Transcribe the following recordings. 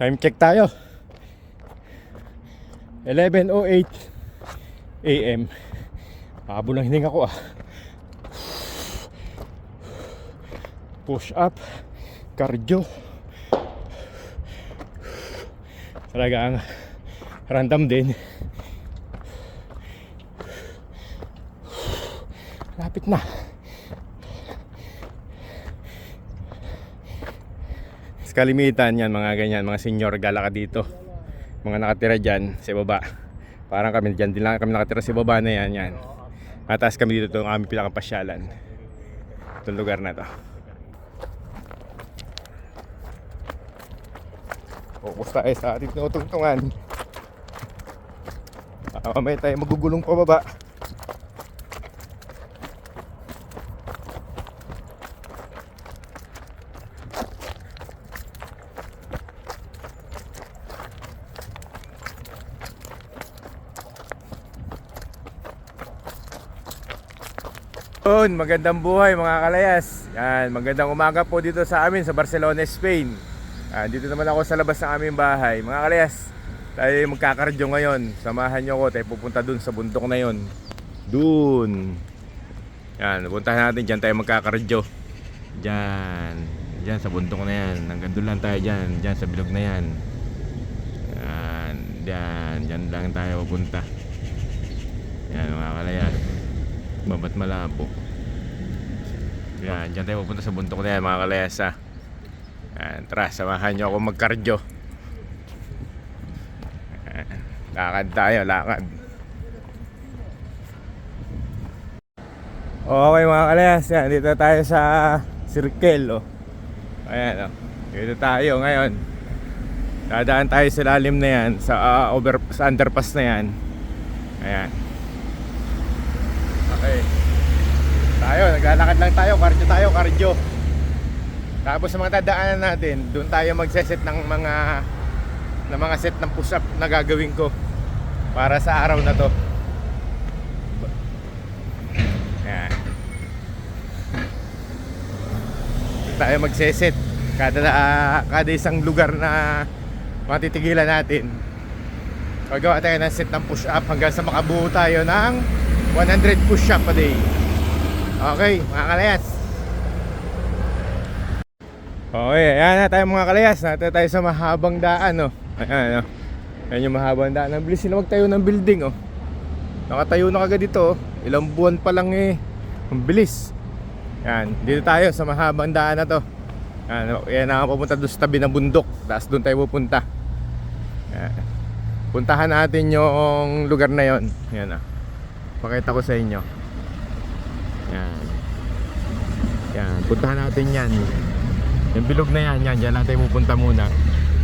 Time check tayo. 11.08 AM. Habo ng hininga ko ah. Push up. Cardio. Talagang random din. Lapit na. Sa kalimitan yan mga ganyan, mga senior gala ka dito. Mga nakatira dyan sa baba. Parang kami dyan din lang kami nakatira sa baba na yan. yan. Mataas kami dito itong aming pinakapasyalan. Itong lugar na to. Focus tayo sa ating tinutungtungan. Baka mamaya tayo magugulong pababa. Yun, magandang buhay mga kalayas. Yan, magandang umaga po dito sa amin sa Barcelona, Spain. Ah, dito naman ako sa labas ng aming bahay. Mga kalayas, tayo magkakardyo ngayon. Samahan nyo ko, tayo pupunta dun sa bundok na yon. Dun. Yan, puntahan natin dyan tayo magkakardyo. Dyan. Dyan sa bundok na yan. Hanggang doon lang tayo dyan. Dyan sa bilog na yan. Yan. Dyan. Dyan lang tayo pupunta. Yan mga kalayas. Babat malabo. Yan, dyan tayo pupunta sa bundok na yan mga kalayasa. Yan, tara, samahan nyo ako magkardyo. Yan, Lakad tayo, lakad. Okay mga kalayas, yan, dito tayo sa circle, oh. Ayan, oh. Dito tayo ngayon. Dadaan tayo sa lalim na yan, sa, ah, over, sa underpass na yan. Ayan. Okay. Tayo, naglalakad lang tayo, cardio tayo, cardio. Tapos sa mga dadaanan natin, doon tayo magseset ng mga ng mga set ng push-up na gagawin ko para sa araw na to. Yan. Doon tayo magseset kada kada isang lugar na matitigilan natin. Gagawa tayo ng set ng push-up hanggang sa makabuo tayo ng 100 push-up a day. Okay, mga kalayas. Okay, ayan na tayo mga kalayas. Nato tayo sa mahabang daan, oh. Ayan, oh. Ayan yung mahabang daan. Ang bilis sila magtayo ng building, oh. Nakatayo na kagad dito, oh. Ilang buwan pa lang eh. Ang bilis. Yan, dito tayo sa mahabang daan na to. Yan, oh. yan ang pupunta doon sa tabi ng bundok. Tapos doon tayo pupunta. Yan. Puntahan natin yung lugar na yon. Yan, ah. Pakita ko sa inyo. Yan. Yan, puntahan natin yan. Yung bilog na yan, yan, dyan lang tayo pupunta muna.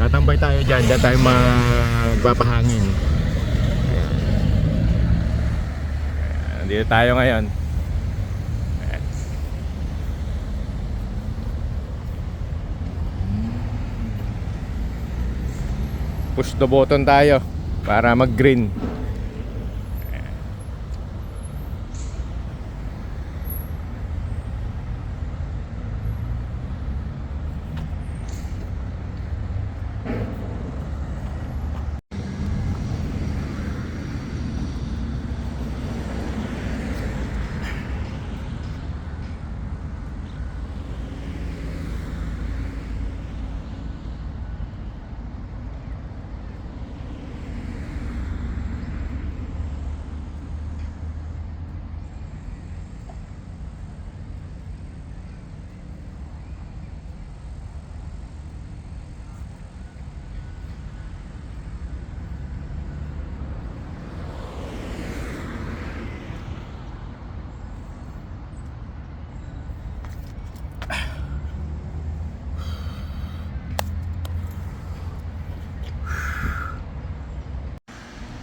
Tatambay tayo dyan, dyan tayo magpapahangin. Ayan. Ayan, Dito tayo ngayon. Push the button tayo para mag-green.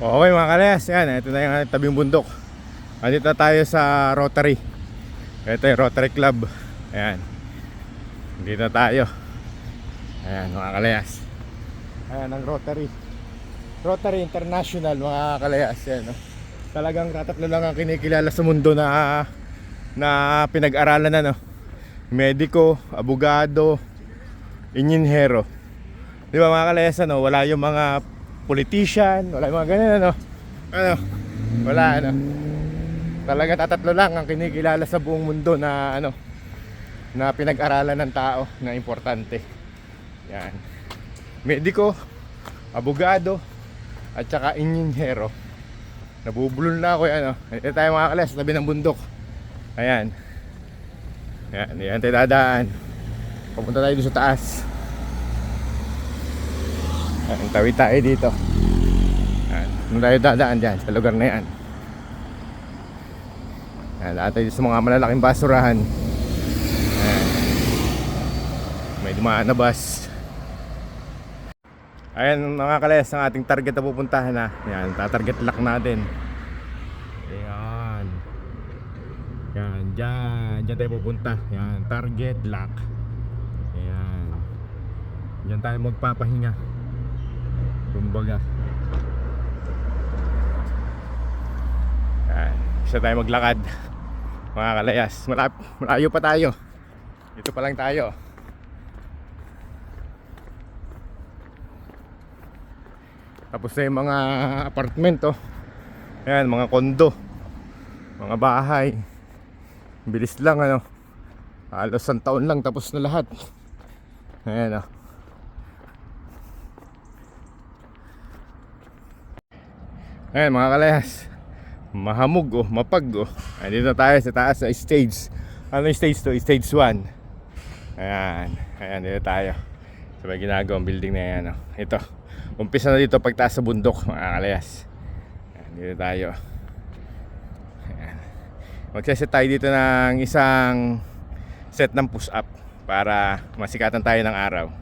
Okay mga kalayas, yan, ito na yung tabing bundok. Andito na tayo sa Rotary. Ito yung Rotary Club. Ayan. Dito tayo. Ayan mga kalayas. Ayan ang Rotary. Rotary International mga kalayas. Yan, no? Talagang tatatlo lang ang kinikilala sa mundo na na pinag-aralan na no. Mediko, abogado, inyinhero. Di ba mga kalayas, ano, wala yung mga politician, wala mga ganyan, ano. Ano, wala, ano. Talaga tatatlo lang ang kinikilala sa buong mundo na, ano, na pinag-aralan ng tao na importante. Yan. Mediko, abogado, at saka inyinyero. Nabubulol na ako, ano. Ito tayo mga kalayas, tabi ng bundok. Ayan. Yan, yan tayo dadaan. Pupunta tayo sa taas. Yan, tawid tayo dito. Yan, doon tayo dadaan dyan, sa lugar na yan. Yan, lahat tayo sa mga malalaking basurahan. Yan. May dumaan na bus. Ayan mga kalayas ang ating target na pupuntahan na. Yan, tatarget lock natin. Ayan. Yan, dyan. Dyan tayo pupunta. Yan, target lock. Ayan. Dyan tayo magpapahinga. Kumbaga. Yan. Isa tayo maglakad. Mga kalayas. Malap, malayo pa tayo. Dito pa lang tayo. Tapos na yung mga apartmento. Ayan, mga kondo. Mga bahay. Bilis lang ano. Halos isang taon lang tapos na lahat. Ayan oh. Ayan mga kalayas. Mahamog oh, mapag oh. Ayan, dito na tayo sa taas sa stage. Ano yung stage to? Stage 1. Ayan. Ayan, dito tayo. Sa may ginagawang building na yan oh. Ito. Umpisa na dito pagtaas sa bundok mga kalayas. Ayan, dito tayo. Ayan. Magsaset tayo dito ng isang set ng push up para masikatan tayo ng araw.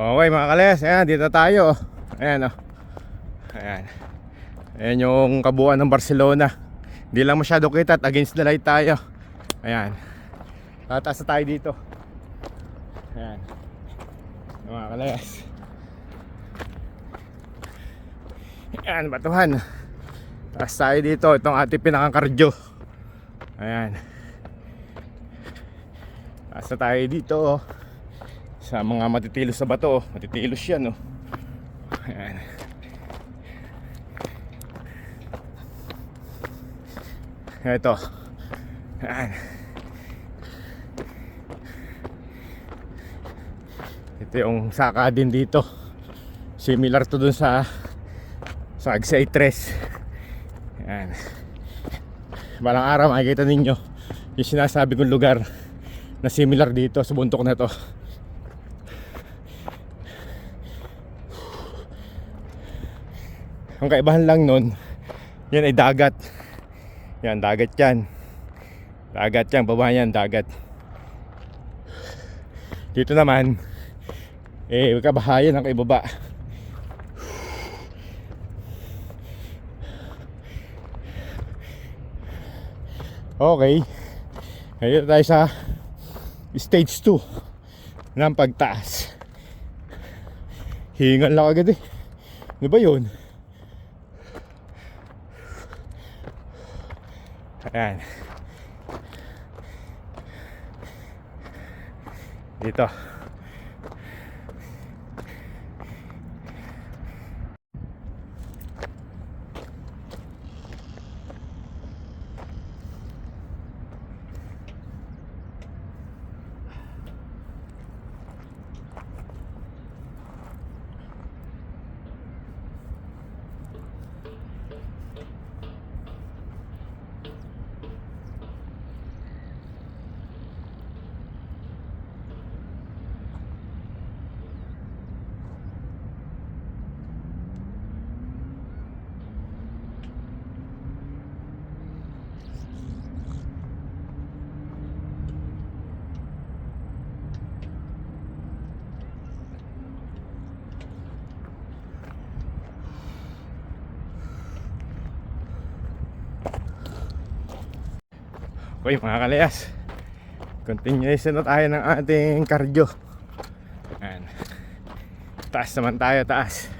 Okay mga kales, ayan dito tayo. Ayan oh. Ayan. Ayan yung kabuuan ng Barcelona. Hindi lang masyado kita at against the light tayo. Ayan. Tataas na tayo dito. Ayan. Ayan, Mga kales. Ayan, batuhan. Taas tayo dito. Itong ating pinakakardyo. Ayan. Taas na tayo dito. oh sa mga matitilos sa bato matitilos yan oh. Ayan. ito Ayan. ito yung saka din dito similar to dun sa sa Agsay 3 Ayan. balang araw makikita ninyo yung sinasabi kong lugar na similar dito sa bundok na to Ang kaibahan lang nun, yan ay dagat. Yan, dagat yan. Dagat yan, baba yan, dagat. Dito naman, eh, kabahayan ang kaibaba. Okay. Ngayon tayo sa stage 2 ng pagtaas. Hingal lang agad eh. Ano ba yun? Ayan. Dito. Okay mga kalayas. Continuation na tayo ng ating cardio. Ayan. Taas naman tayo, taas.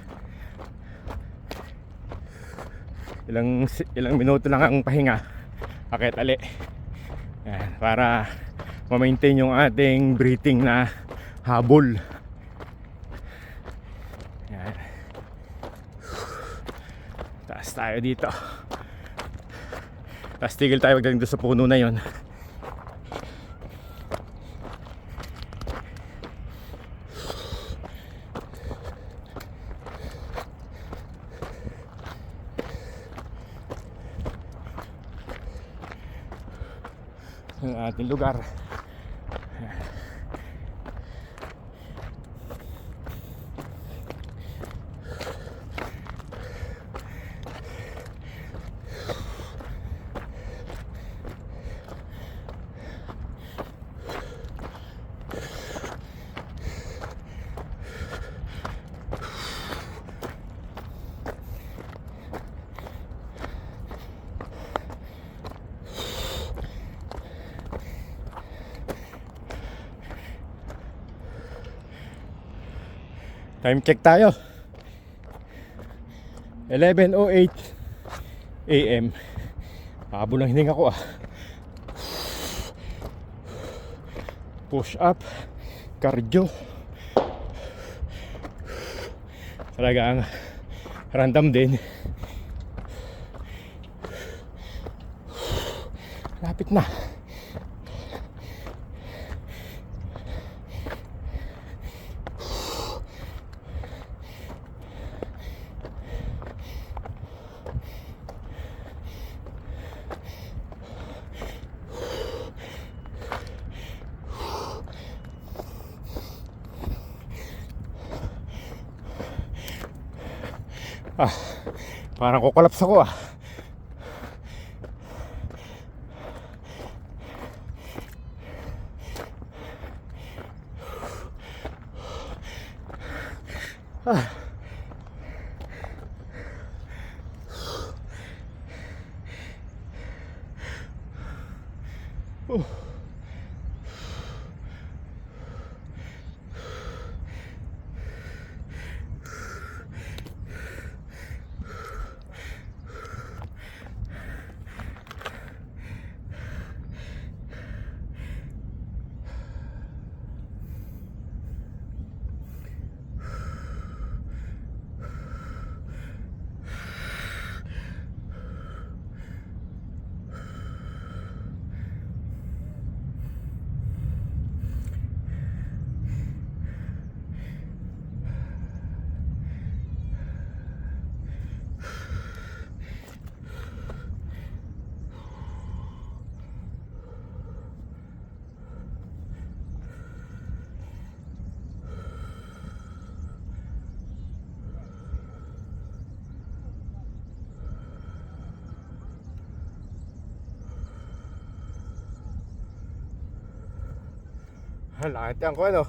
Ilang, ilang minuto lang ang pahinga. Akit ali. Ayan, Para ma-maintain yung ating breathing na habol. Ayan. Taas tayo dito tapos tigil tayo pagdating doon sa puno na yon. Ang ating lugar. Time check tayo. 11.08 AM. Pabo lang hininga ko ah. Push up. Cardio. Talagang random din. Lapit na. Ah, parang kukolaps ako ah. Ah. Langit yan ko ano.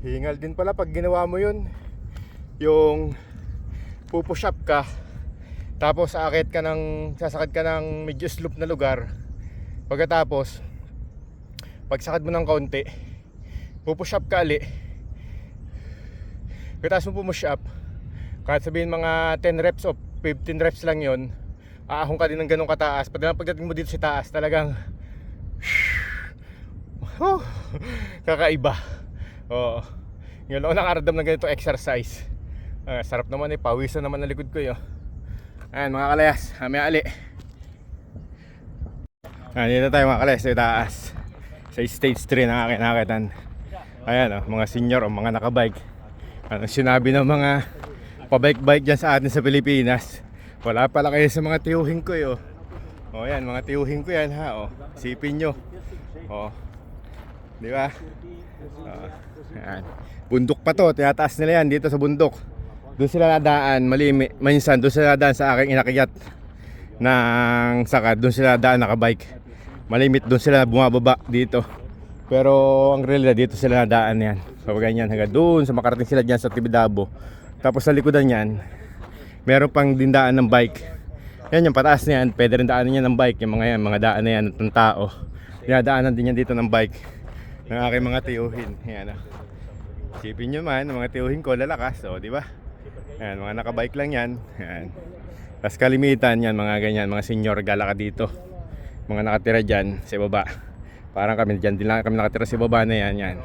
Hingal din pala pag ginawa mo yun. Yung pupush up ka tapos aakit ka ng sasakad ka ng medyo slope na lugar. Pagkatapos pagsakad mo ng kaunti pupush up ka ali pagkatapos mo pumush up kahit sabihin mga 10 reps o 15 reps lang yon aahong ka din ng ganong kataas. Pag pagdating mo dito sa taas talagang kakaiba. Oo. Yun ako nakaramdam ng ganito exercise Ah, sarap naman eh, pawisan naman na likod ko yun. Ayan mga kalayas, kami ali. Ayan, dito tayo mga kalayas, sa taas. Sa stage 3 ng akin nakitan. Ayan oh, mga senior o mga nakabike. Ano sinabi ng mga pabike-bike dyan sa atin sa Pilipinas. Wala pala kayo sa mga tiyuhin ko yo. O yan, mga tiyuhin ko yan ha. O, sipin nyo. O. Di ba? Oo. Yan. Bundok pa to, tinataas nila yan dito sa bundok. Doon sila nadaan, malimi, minsan doon sila nadaan sa aking inakyat ng saka, doon sila nadaan nakabike. Malimit doon sila bumababa dito. Pero ang realidad dito sila nadaan yan. So ganyan hanggang doon sa makarating sila dyan sa Tibidabo. Tapos sa likodan yan, meron pang dindaan ng bike. Yan yung pataas na yan, pwede rin daanan yan ng bike. Yung mga yan, mga daan na yan ng tao. Dinadaanan din yan dito ng bike ng aking mga tiyuhin. Yan ah. Isipin nyo man, ang mga tiyuhin ko lalakas, o di ba? Yan, mga nakabike lang yan. Yan. Tapos kalimitan yan, mga ganyan, mga senior gala ka dito. Mga nakatira dyan sa baba. Parang kami dyan din lang kami nakatira sa baba na yan, yan.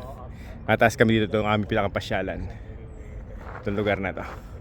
At taas kami dito, itong aming pinakapasyalan. Itong lugar na to.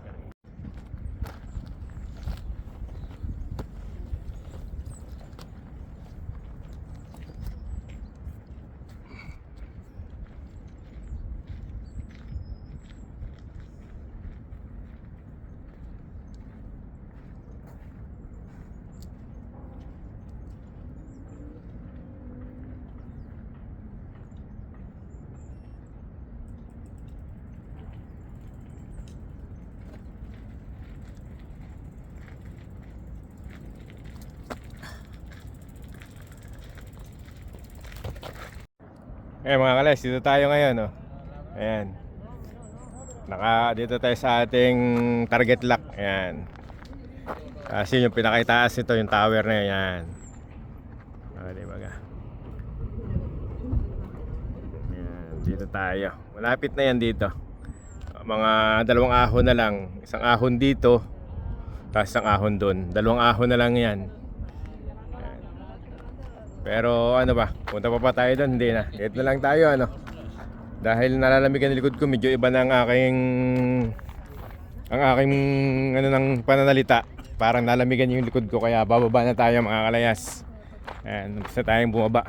Eh mga kalas, dito tayo ngayon oh. Ayan. Naka dito tayo sa ating target lock. Ayan. Kasi yung pinakaitaas nito yung tower na yan. Ah, di ba ga? Ayan, dito tayo. Malapit na yan dito. Mga dalawang ahon na lang. Isang ahon dito. Tapos isang ahon doon. Dalawang ahon na lang yan. Ayan. Pero ano ba, punta pa pa tayo doon, hindi na. Kahit na lang tayo ano. Dahil nalalamig ang likod ko, medyo iba na ang aking ang aking ano ng pananalita. Parang nalamigan yung likod ko kaya bababa na tayo mga kalayas. Ayan, umpisa tayong bumaba.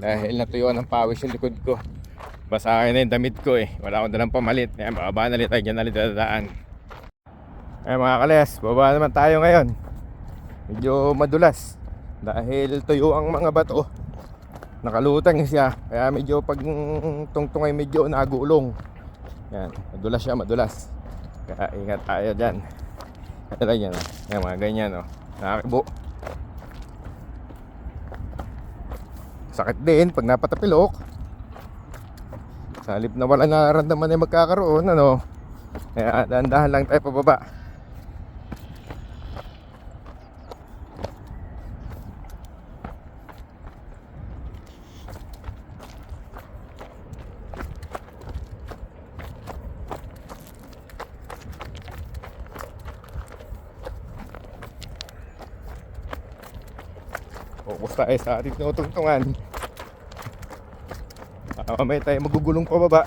Dahil natuyuan ng pawis yung likod ko. Basa na yung damit ko eh. Wala akong dalang pamalit. Ayan, bababa na ulit tayo dyan na ulit. Ayan mga kalayas, bababa naman tayo ngayon. Medyo madulas dahil tuyo ang mga bato. Nakalutang siya. Kaya medyo pag tungtong ay medyo nagulong. Yan. Madulas siya madulas. Kaya ingat tayo dyan. Lang yan oh. yan mga ganyan oh. nakakibo sakit din pag napatapilok. Sa halip na wala nararamdaman ay magkakaroon ano. Kaya dahan-dahan lang tayo pababa Focus tayo sa ating tinutungtungan. Ah, mamaya tayo magugulong pababa.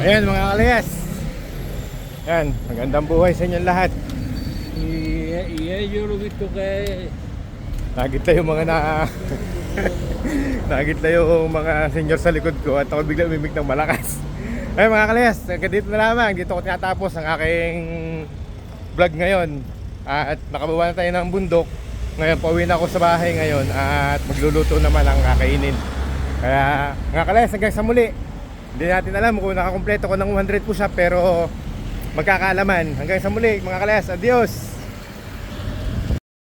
Ayan mga kalayas. Yan, magandang buhay sa inyong lahat. Y, y ellos lo he visto que Nakita yung mga na... Nakita yung mga senior sa likod ko at ako bigla umimik ng malakas. Ay mga kalayas, dito na lamang. Dito ko tinatapos ang aking vlog ngayon. At nakabawa na tayo ng bundok. Ngayon, pauwi na ako sa bahay ngayon at magluluto naman ang kakainin. Kaya mga kalayas, hanggang sa muli. Hindi natin alam kung nakakompleto ko ng 100 push-up pero magkakaalaman. Hanggang sa muli mga kalayas, adios!